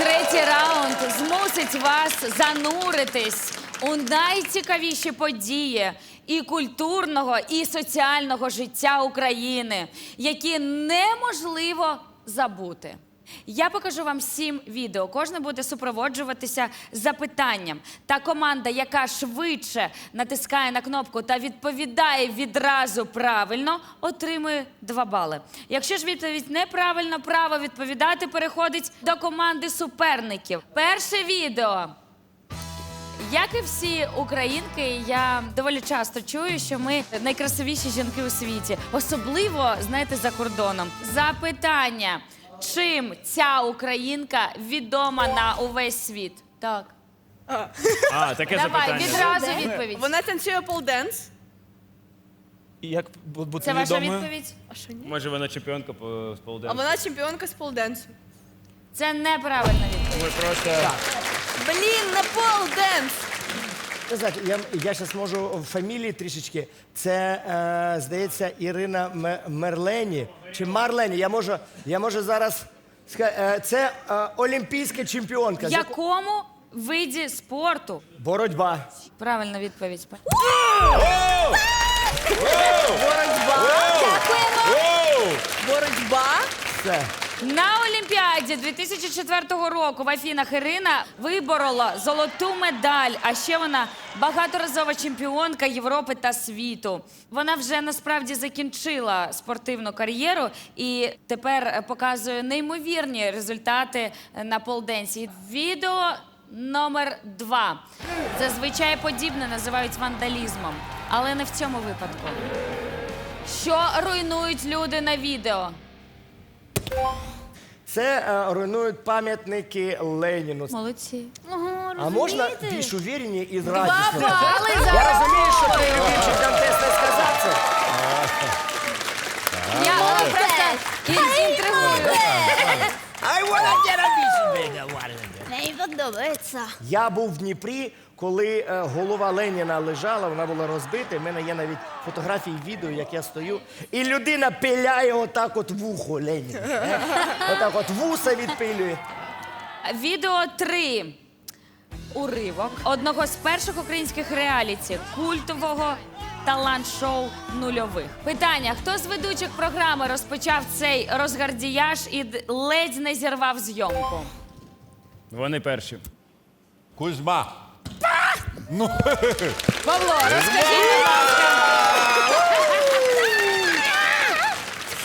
Третій раунд змусить вас зануритись у найцікавіші події і культурного, і соціального життя України, які неможливо забути. Я покажу вам сім відео. Кожне буде супроводжуватися запитанням. Та команда, яка швидше натискає на кнопку та відповідає відразу правильно, отримує два бали. Якщо ж відповідь неправильно, право відповідати переходить до команди суперників. Перше відео. Як і всі українки, я доволі часто чую, що ми найкрасивіші жінки у світі, особливо знаєте за кордоном. Запитання: чим ця українка відома на увесь світ? Так, А, таке давай запитання. відразу відповідь. Вона танцює полденс. Як бу- бути Це ваша відомою? відповідь? А що ні? Може, вона чемпіонка по А сполденцю. вона чемпіонка з полденсу. Це неправильна відповідь. Ми просто... Блін, не полденс! Ви знаєте, я, я зараз можу в фамілії трішечки. Це, е, здається, Ірина Мерлені чи Марлені. Я можу, я можу зараз сказати. Е, це е, олімпійська чемпіонка. В якому виді спорту? Боротьба. Правильна відповідь. Боротьба. Все. На Олімпіаді 2004 року в Афінах Ірина виборола золоту медаль. А ще вона багаторазова чемпіонка Європи та світу. Вона вже насправді закінчила спортивну кар'єру і тепер показує неймовірні результати на полденсі. Відео номер два. Зазвичай подібне називають вандалізмом, але не в цьому випадку. Що руйнують люди на відео? Це е, руйнують пам'ятники Леніну. Молодці. А можна більш увірені і Два радісно? бали за Я розумію, що ти не сказав це. Я просто ін- інтригую. I wanna get a piece Мені подобається. Я був в Дніпрі, коли е, голова Леніна лежала, вона була розбита. У мене є навіть фотографії, відео, як я стою. І людина пиляє отак от вухо Леніна. е. Отак от вуса відпилює. Відео 3. Уривок одного з перших українських реаліті культового талант-шоу нульових. Питання: хто з ведучих програми розпочав цей розгардіяж і д- ледь не зірвав зйомку? Вони перші. Кузьма. Павло, розкажіть,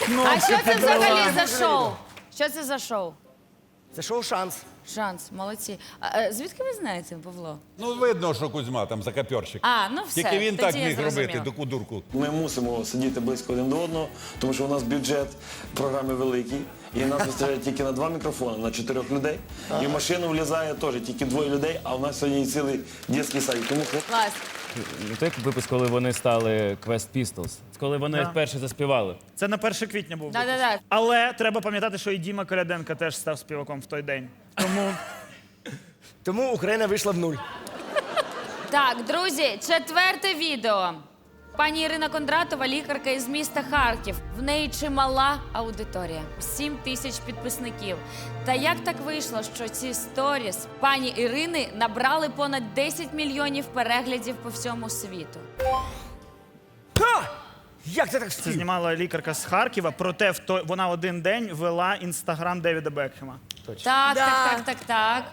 будь ласка. А що це взагалі за шоу? Що це за шоу? Це шоу шанс. Шанс, молодці. А, е, звідки ви знаєте, Павло? Ну, видно, що Кузьма там закаперщик. А, ну все. Тільки він тоді так я міг зрозуміла. робити, таку дурку. Ми мусимо сидіти близько один до одного, тому що у нас бюджет програми великий, і нас вистачає тільки на два мікрофони, на чотирьох людей. І в машину влізає теж тільки двоє людей, а у нас сьогодні і цілий дитячий садик. Тому хлоп- Клас. Ну, той випуск, коли вони стали Quest Pistols. Коли вони Да. вперше заспівали. Це на 1 квітня був. випуск. Да-да-да. Але треба пам'ятати, що і Діма Коляденко теж став співаком в той день. Тому Тому Україна вийшла в нуль. Так, друзі, четверте відео. Пані Ірина Кондратова, лікарка із міста Харків. В неї чимала аудиторія 7 тисяч підписників. Та як так вийшло, що ці сторіс пані Ірини набрали понад 10 мільйонів переглядів по всьому світу? Ха! Як ти так це знімала лікарка з Харкова, проте в той, вона один день вела інстаграм Девіда Бекхема. Так, Да. так, так, так, так.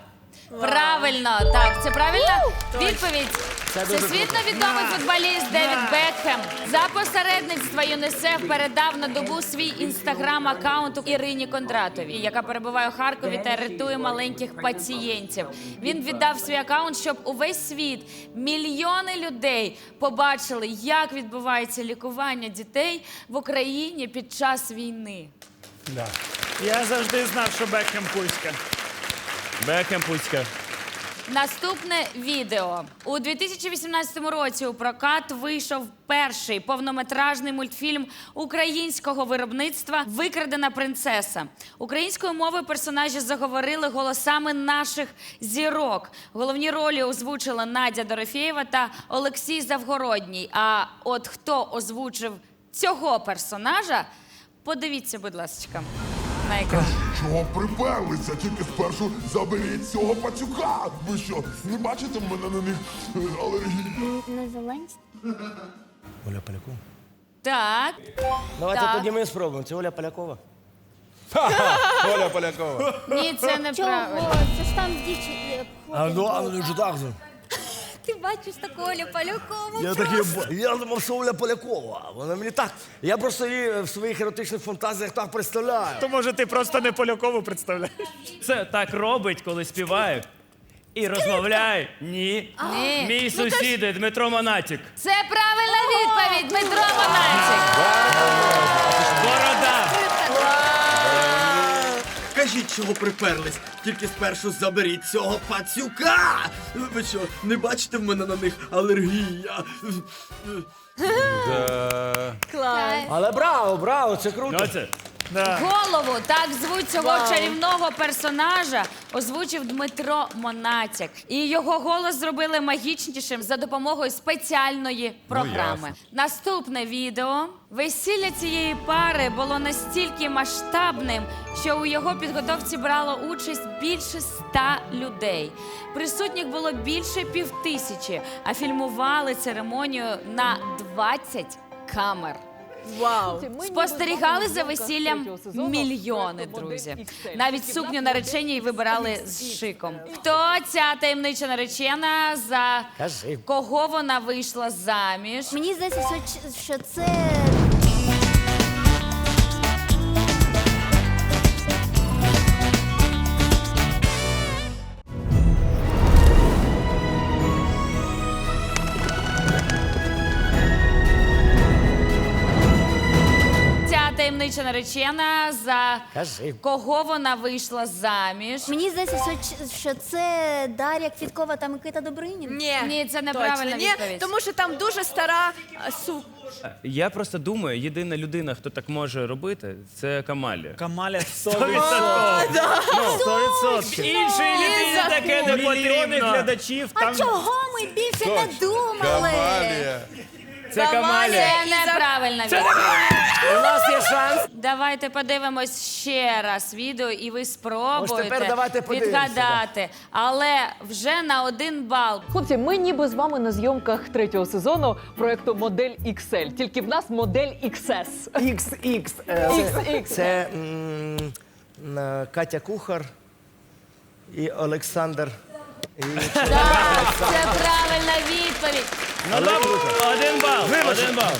Правильно, так, це правильна відповідь. Це дуже Всесвітньо відомий футболіст Девід Бекхем за посередництва ЮНІСЕФ передав на добу свій інстаграм-аккаунт Ірині Кондратовій, яка перебуває у Харкові та рятує маленьких пацієнтів. Він віддав свій аккаунт, щоб увесь світ, мільйони людей побачили, як відбувається лікування дітей в Україні під час війни. Я завжди знав, що Бекхем пульська. Бекхем Пуцька. Наступне відео у 2018 році у прокат вийшов перший повнометражний мультфільм українського виробництва Викрадена принцеса. Українською мовою персонажі заговорили голосами наших зірок. Головні ролі озвучила Надя Дорофєєва та Олексій Завгородній. А от хто озвучив цього персонажа? Подивіться, будь ласка. на екран. Чого приперлися? Тільки спершу заберіть цього пацюка. Ви що, не бачите в мене на них е, алергії? Не Зеленський? Оля Полякова. Так. Давайте Так. тоді ми спробуємо. Це Оля Полякова. Оля Полякова. Ні, це неправильно. Чого? Це ж там дівчина. А ну, а ну, що так? же? Ти бачиш таку Олю Полякову? Я такий, я думав, що Оля Полякова. Вона мені так. Я просто її в своїх еротичних фантазіях так представляю. То може ти просто не Полякову представляєш? Це так робить, коли співає. І розмовляє. Ні. Ні. Мій сусід Дмитро Монатік. Це правильна чого приперлись. Тільки спершу заберіть цього пацюка. Ви що, не бачите в мене на них алергія? Клас. Але браво, браво, це круто. Це. Голову, так звуть цього чарівного персонажа, озвучив Дмитро Монатяк. І його голос зробили магічнішим за допомогою спеціальної програми. ясно. Наступне відео. Весілля цієї пари було настільки масштабним, що у його підготовці брало участь більше ста людей. Присутніх було більше півтисячі, а фільмували церемонію на 20 камер. Вау. Спостерігали за весіллям мільйони, друзі. Навіть сукню наречені вибирали з шиком. Хто ця таємнича наречена? За Кажи. кого вона вийшла заміж? Мені здається, що, що це. Наречена за Кажи. кого вона вийшла заміж? Мені здається, що, що це Дар'я Квіткова та Микита Добринін. Ні. Ні, це неправильна ні, відповідь. тому що там дуже стара а, су. Я просто думаю, єдина людина, хто так може робити, це Камалія. Камаля 100%. Ну, 100%. Іншої людини таке не Мільйони потрібно. глядачів. А Там чого ми більше не думали? Камалія. Це Камалія. Це неправильна відповідь. У нас є шанс. Давайте подивимось ще раз відео, і ви Ось спробуєте тепер давайте подивимося, відгадати. Але вже на один бал. Хлопці, ми ніби з вами на зйомках третього сезону проекту Модель XL. Тільки в нас модель XS. XX. е, Це, XX. це м, м, Катя Кухар і Олександр. І Так, це правильна відповідь. Ну. Один бал. Один бал.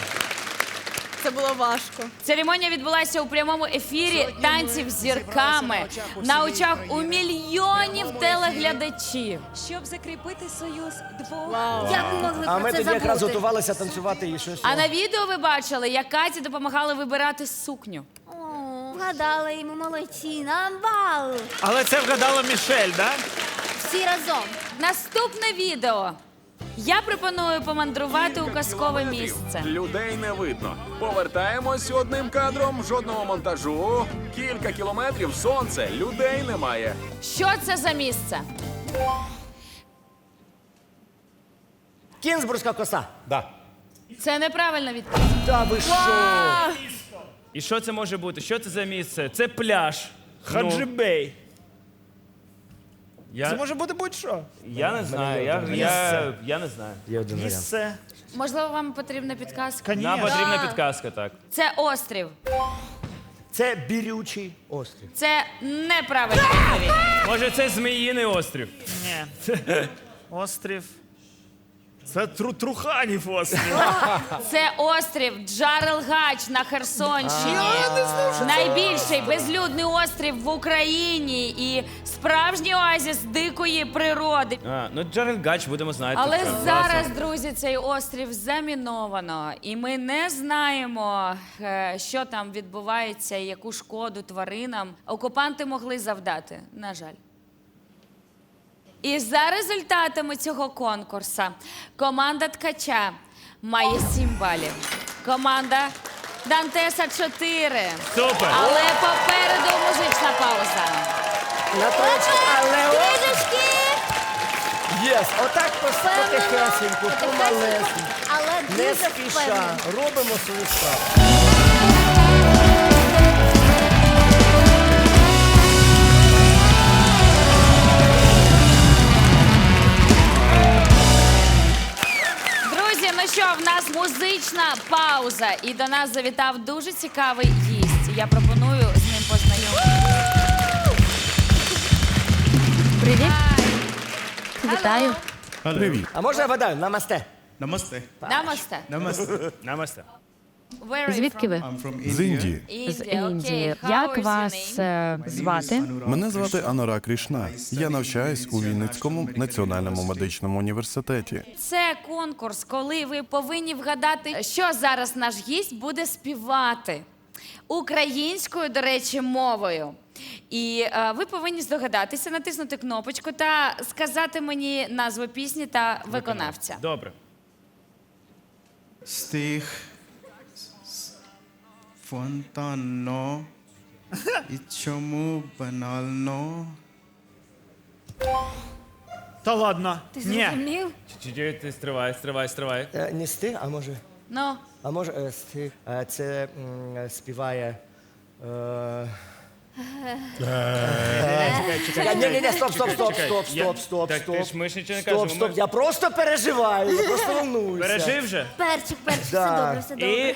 Це було важко. Церемонія відбулася у прямому ефірі танців з зірками на очах у мільйонів телеглядачів. Щоб закріпити союз двох. Як ми могли А про ми це тоді забути? якраз готувалися танцювати і щось. А на відео ви бачили, як Каті допомагали вибирати сукню. О, Вгадали йому молодці, нам бал. Але це вгадала Мішель, да? Всі разом. Наступне відео. Я пропоную помандрувати у казкове місце. Людей не видно. Повертаємось одним кадром, жодного монтажу. Кілька кілометрів сонце, людей немає. Що це за місце? Кінзбурзька коса. Да. Це неправильна відповідь. Та ви що? І що це може бути? Що це за місце? Це пляж. Хаджибей. Я, Це може бути будь-що. я не знаю. Я, я, я не знаю. Є один варіант. Місце. Можливо, вам потрібна підказка? Нам потрібна підказка, так. Це острів. Це бірючий острів. Це неправильна відповідь. Може, це Зміїний острів. Ні. Острів. Це тру Труханів острів. Це острів Джарелгач на Херсонщині. Найбільший безлюдний острів в Україні і справжній оазіс дикої природи. А, ну Джерель Гач будемо знати. Але Це зараз, класно. друзі, цей острів заміновано, і ми не знаємо, е, що там відбувається і яку шкоду тваринам окупанти могли завдати. На жаль. І за результатами цього конкурсу команда Ткача має 7 балів. Команда Дантеса 4. Супер! Але попереду музична пауза. На але о, Книжечки! єс, отак пос- потихесеньку, помалесеньку. Але Не дуже спіша, впевнено. робимо свою справу. що, в нас музична пауза, і до нас завітав дуже цікавий гість. Я пропоную з ним познайомитися. Привіт. Вітаю. Привіт. А може я вгадаю? намасте. Намасте. Намасте. Намасте. Намасте. Звідки ви? З Індії. З Індії. Як вас е, звати? Мене звати Анора Крішна. Я навчаюсь у Вінницькому національному медичному університеті. Це конкурс, коли ви повинні вгадати, що зараз наш гість буде співати українською, до речі, мовою. І е, ви повинні здогадатися, натиснути кнопочку та сказати мені назву пісні та виконавця. Добре. Стих. Фонтанно. І чому банально? Та ладно. Ти Ні. зрозумів? Чуть-чуть ти стривай, стривай, стривай. Е, Не сти, а може. Ну, А може е, стих. Е, Це м, е, співає. е, Чекай, ні, ні, ні, стоп, стоп, стоп, стоп, стоп, стоп, Так ти стоп. ж ми ж нічого не Стоп, кажемо. стоп, ми- я просто переживаю, я просто волнуюся. Пережив вже? Перчик, перчик, все Да. добре, все добре. І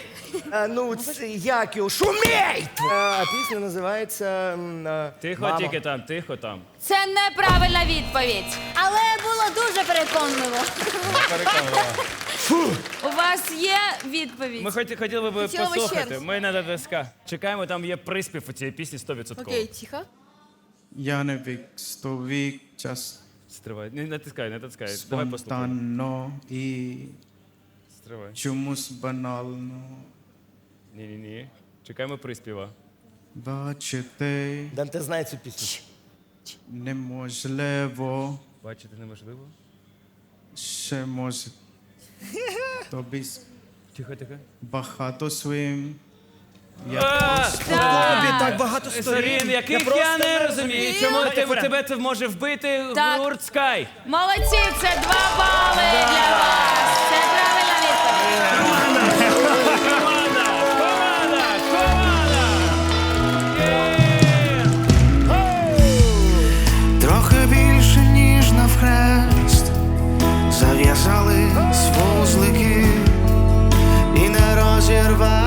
Е, Ну, це як його? Шумейт! Е, Пісня називається... м, е, тихо, тільки там, тихо там. це неправильна відповідь. Але було дуже переконливо. У вас є відповідь? Ми хоті- хотіли би Хотіли ще послухати. раз. Ми на ДСК. Чекаємо, там є приспів у цієї пісні 100%. Окей, тихо. Я не вік, сто вік, час Стривай. Не натискай, не натискай. Давай послухаємо. спонтанно і Стривай. чомусь банально. Ні-ні-ні. Чекаємо приспіва. Бачити Данте знає цю пісню. неможливо, Бачити неможливо. ще може тобі с- Тихо, тихо. багато своїм. Просто так багато Сорін, яких я, не розумію. Чому тебе, тебе це може вбити Так. гурт Скай? Молодці, це два бали для вас. Це правильна відповідь. Команда! Команда! Команда! Трохи більше, ніж навхрест, зав'язали не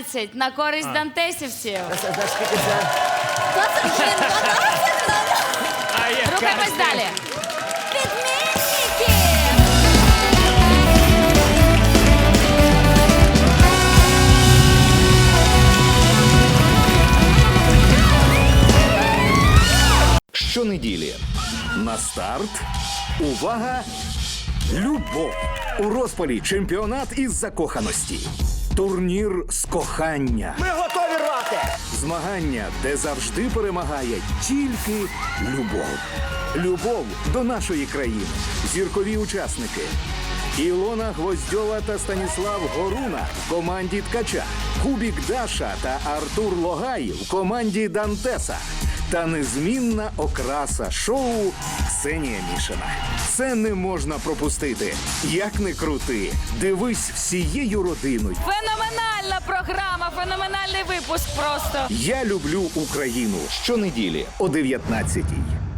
27-13 на користь дантесівців. Це- це скільки це? А є Рухаємось далі. Щонеділі на старт. Увага! Любов у розпалі чемпіонат із закоханості. Турнір з кохання. Ми готові рвати! Змагання, де завжди перемагає тільки любов. Любов до нашої країни. Зіркові учасники. Ілона Гвоздьова та Станіслав Горуна в команді Ткача. Кубік Даша та Артур Логай в команді Дантеса. Та незмінна окраса шоу Ксенія Мішина. Це не можна пропустити. Як не крути, дивись всією родиною. Феноменальна програма, феноменальний випуск просто. Я люблю Україну щонеділі о 19-й.